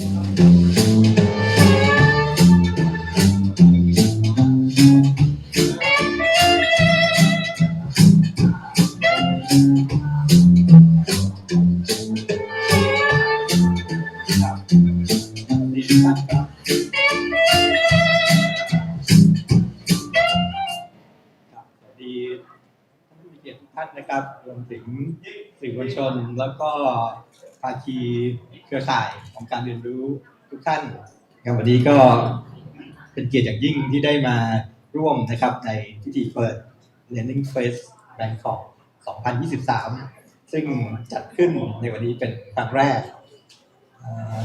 ดีครับครับสวัสดีท่านผู้มีเกียรติทุกท่านนะครับรวมถึงสื่อมวลชนแล้วก็ภาคี เครือข่ายของการเรียนรู้ทุกท่านครับวันนี้ก็เป็นเกียรติอย่างยิ่งที่ได้มาร่วมนะครับในพิธีเปิด Learning Fest Bangkok 2023 ซึ่งจัดขึ้นในวันนี้เป็นครั้งแรก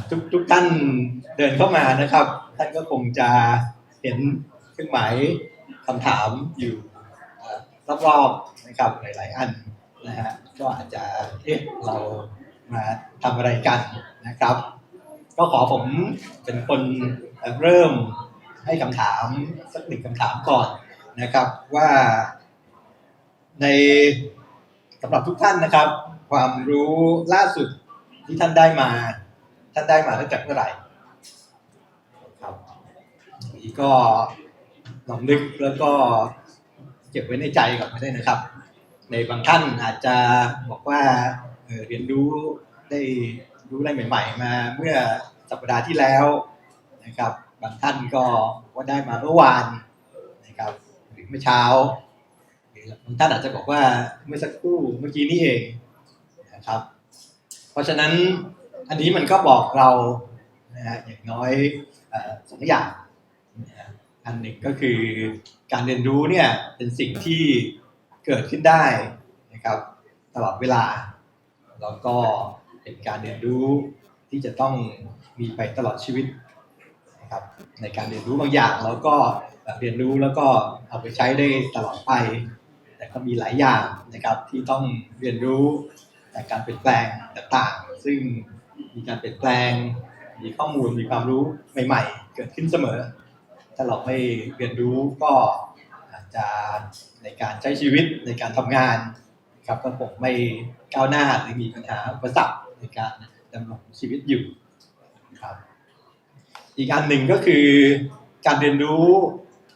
ทุกทุกท่านเดินเข้ามานะครับ ท่านก็คงจะเห็นเครื่องหมายคำถามอยู่รอบๆนะครับหลายๆอันนะฮะก็อาจจะเอ๊ะเรา มาทำอะไรกันนะครับ ก็ขอผมเป็นคนเริ่มให้คำถามสักหนึ่งคำถามก่อนนะครับว่าในสำหรับทุกท่านนะครับ ความรู้ล่าสุดที่ท่านได้มา ท่านได้มาตั้งแต่เมื่อไหร่ครับนี่ก็ลองนึกแล้วก็เก็บไว้ในใจก่อนก็ได้นะครับ ในบางท่านอาจจะบอกว่า เรียนรู้ได้รู้อะไรใหม่ ๆ มาเมื่อสัปดาห์ที่แล้วนะครับ บางท่านก็ว่าได้มาเมื่อวานนะครับหรือเมื่อเช้าหรือบางท่านอาจจะบอกว่าเมื่อสักครู่เมื่อกี้นี่เองนะครับ เพราะฉะนั้นอันนี้มันก็บอกเรานะฮะอย่างน้อยอสองอย่างอันหนึ่งก็คือการเรียนรู้เนี่ยเป็นสิ่งที่เกิดขึ้นได้นะครับ ตลอดเวลา แล้วก็เป็นการเรียนรู้ที่จะต้องมีไปตลอดชีวิตนะครับในการเรียนรู้บางอย่างเราก็เรียนรู้แล้วก็เอาไปใช้ได้ตลอดไป แต่ก็มีหลายอย่างนะครับที่ต้องเรียนรู้แต่การเปลี่ยนแปลงต่างๆ ซึ่งมีการเปลี่ยนแปลง มีข้อมูลมีความรู้ใหม่ ๆ เกิดขึ้นเสมอ ถ้าเราไม่เรียนรู้ก็อาจจะในการใช้ชีวิตในการทำงาน ครับก็คงไม่ก้าวหน้าหรือมีปัญหาอุปสรรคในการดำรงชีวิตอยู่ครับอีกอันหนึ่งก็คือการเรียนรู้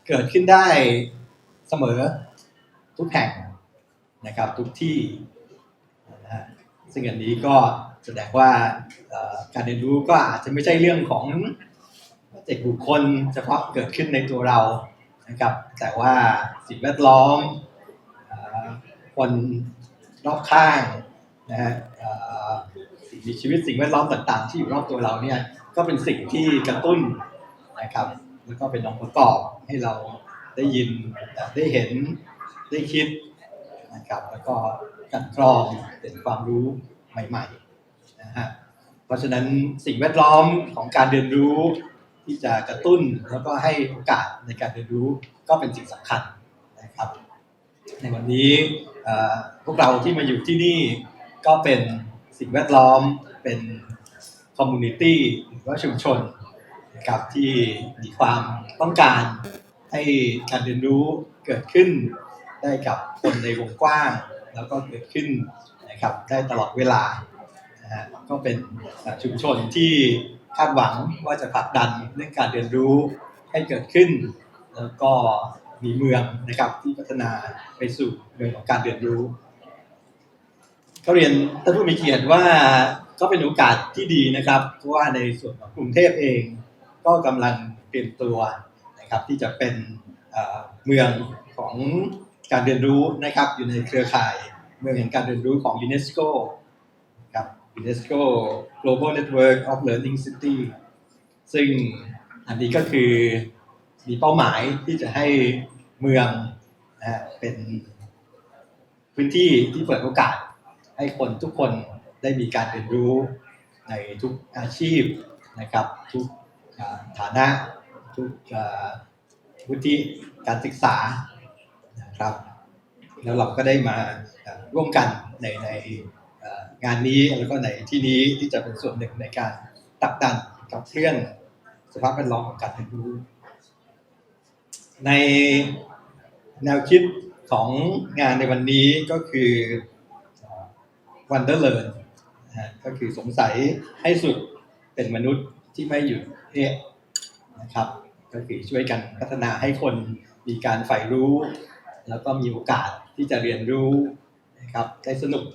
เกิดขึ้นได้เสมอทุกแห่งนะครับ ทุกที่นะฮะซึ่งอันนี้ก็แสดงว่าการเรียนรู้ก็อาจจะไม่ใช่เรื่องของเด็กบุคคลเฉพาะเกิดขึ้นในตัวเรานะครับ แต่ว่าสิ่งแวดล้อมคน รอบข้างนะฮะสิ่งมีชีวิตสิ่งแวดล้อมต่างๆ ที่อยู่รอบตัวเราเนี่ยก็เป็นสิ่งที่กระตุ้นนะครับ แล้วก็เป็นองค์ประกอบให้เราได้ยินได้เห็นได้คิดนะครับแล้วก็กันกรองเป็นความรู้ใหม่ๆนะฮะเพราะฉะนั้นสิ่งแวดล้อมของการเรียนรู้ที่จะกระตุ้นแล้วก็ให้โอกาสในการเรียนรู้ก็เป็นสิ่งสำคัญนะครับ ในวันนี้ พวกเราที่มาอยู่ที่นี่ก็เป็นสิ่งแวดล้อมเป็นคอมมูนิตี้หรือว่าชุมชนนะครับที่มีความต้องการให้การเรียนรู้เกิดขึ้นได้กับคนในวงกว้าง แล้วก็เกิดขึ้นนะครับได้ตลอดเวลานะฮะก็เป็นชุมชนที่คาดหวังว่าจะผลักดันเรื่องการเรียนรู้ให้เกิดขึ้น แล้วก็ มีเมืองนะครับที่พัฒนาไปสู่เมืองของการเรียนรู้ก็เรียนท่านผู้มีเกียรติว่าก็เป็นโอกาสที่ดีนะครับเพราะว่าในส่วนของกรุงเทพเอง ก็กำลังเตรียมตัวนะครับที่จะเป็นเอ่อเมืองของการเรียนรู้นะครับอยู่ในเครือข่ายเมืองแห่งการเรียนรู้ของยูเนสโกครับยูเนสโก Global Network of Learning City ซึ่งอันนี้ก็คือมีเป้าหมายที่จะให้ เมืองนะฮะเป็นพื้นที่ที่เปิดโอกาส ให้คนทุกคนได้มีการเรียนรู้ในทุกอาชีพนะครับ ทุกฐานะทุกวุฒิการศึกษานะครับ แล้วเราก็ได้มาร่วมกันในในงานนี้แล้วก็ในที่นี้ที่จะเป็นส่วนหนึ่งในการตักดันกับเคลื่อนสภาพแวดล้อมของการเรียนรู้ ใน แนวคิดของงานในวันนี้ก็คือ Wonderlearn ก็คือสงสัยให้สุดเป็นมนุษย์ที่ไม่หยุดเอะนะครับ ก็คือช่วยกันพัฒนาให้คนมีการใฝ่รู้ แล้วก็มีโอกาสที่จะเรียนรู้นะครับได้สนุก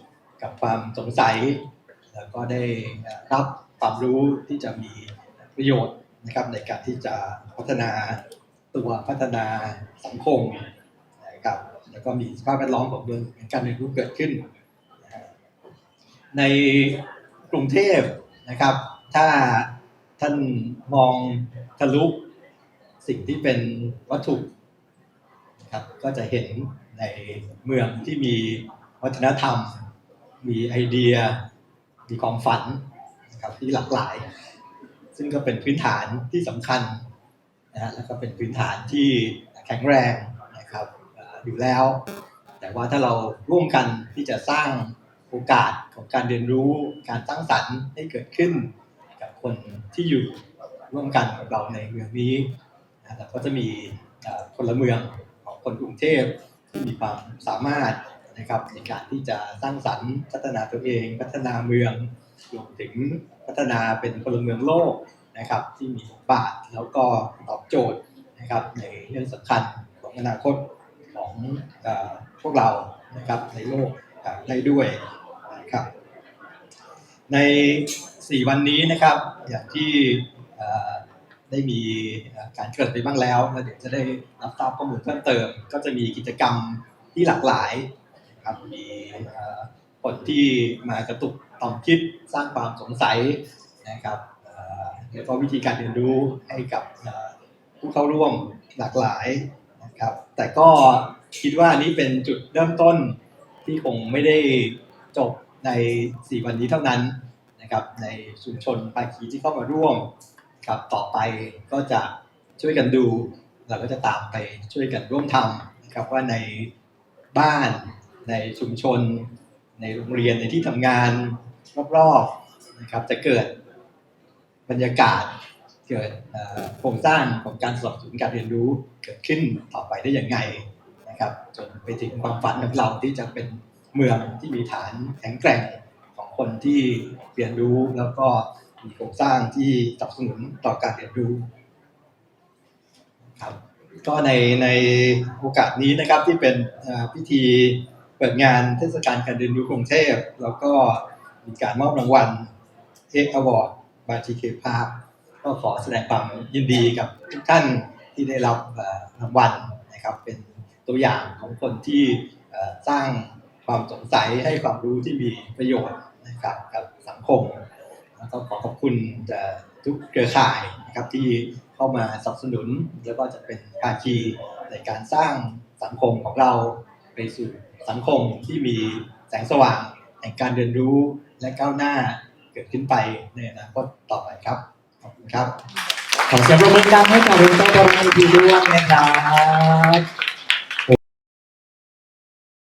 กับความสงสัย แล้วก็ได้รับความรู้ที่จะมีประโยชน์นะครับในการที่จะพัฒนาตัวพัฒนาสังคม นะครับ แล้วก็มีสภาพแวดล้อมของเมืองการเรียนรู้เกิดขึ้น ในกรุงเทพนะครับ ถ้าท่านมองทะลุสิ่งที่เป็นวัตถุนะครับก็จะเห็นในเมืองที่มีวัฒนธรรม มีไอเดีย มีความฝันนะครับที่หลากหลาย ซึ่งก็เป็นพื้นฐานที่สำคัญนะฮะแล้วก็เป็นพื้นฐานที่แข็งแรง อยู่แล้ว แต่ว่าถ้าเราร่วมกันที่จะสร้างโอกาสของการเรียนรู้ การสร้างสรรค์ให้เกิดขึ้น กับคนที่อยู่ร่วมกันกับเราในเมืองนี้นะเราก็จะมีเอ่อพลเมืองของคนกรุงเทพที่มีความสามารถนะครับในการที่จะสร้างสรรค์พัฒนาตัวเอง พัฒนาเมืองรวมถึงพัฒนาเป็นพลเมืองโลกนะครับ ที่มีบทบาทแล้วก็ตอบโจทย์นะครับในเรื่องสำคัญของอนาคต องอพวกเรานะครับในโลกได้ด้วยนะครับใน 4 วันนี้นะครับอย่างที่ได้มีการเกิดไปบ้างแล้วแล้วเดี๋ยวจะได้รับทราบข้อมูลเพิ่มเติม ก็จะมีกิจกรรมที่หลากหลายครับมีคนที่มากระตุกต่อมคิดสร้างความสงสัยนะครับเอ่อแล้วก็วิธีการเรียนรู้ให้กับผู้เข้าร่วมหลากหลายนะครับแต่ก็ คิดว่านี้เป็นจุดเริ่มต้นที่คงไม่ได้จบใน 4 วันนี้เท่านั้นนะครับในชุมชนภาคีที่เข้ามาร่วมครับต่อไปก็จะช่วยกันดู เราก็จะตามไปช่วยกันร่วมทำนะครับว่าในบ้านในชุมชน ในโรงเรียนในที่ทำงานรอบๆนะครับจะเกิดบรรยากาศเกิดโครงสร้างของการสนับสนุนการเรียนรู้เกิดขึ้นต่อไปได้อย่างไง นะครับ จนไปถึงความฝันของเราที่จะเป็นเมืองที่มีฐานแข็งแกร่งของคนที่เรียนรู้แล้วก็มีโครงสร้างที่สนับสนุนต่อการเรียนรู้ครับก็ในในโอกาสนี้นะครับที่เป็นพิธีเปิดงานเทศกาลการเรียนรู้กรุงเทพแล้วก็มีการมอบรางวัลเอ็กอวอร์ดบาทีเคพาก็ขอแสดงความยินดีกับทุกท่านที่ได้รับรางวัลนะครับเป็น ตัวอย่างของคนที่สร้างความสงสัยให้ความรู้ที่มีประโยชน์นะครับกับสังคมแล้วก็ขอขอบคุณจะทุกเครือข่ายนะครับที่เข้ามาสนับสนุน แล้วก็จะเป็นภาคีในการสร้างสังคมของเราไปสู่สังคมที่มีแสงสว่างแห่งการเรียนรู้และก้าวหน้าเกิดขึ้นไปในอนาคตต่อไปครับ ขอบคุณครับ ขอเสียงปรบมือดังให้กับรุ่นต้นบริษัทด้วยนะครับ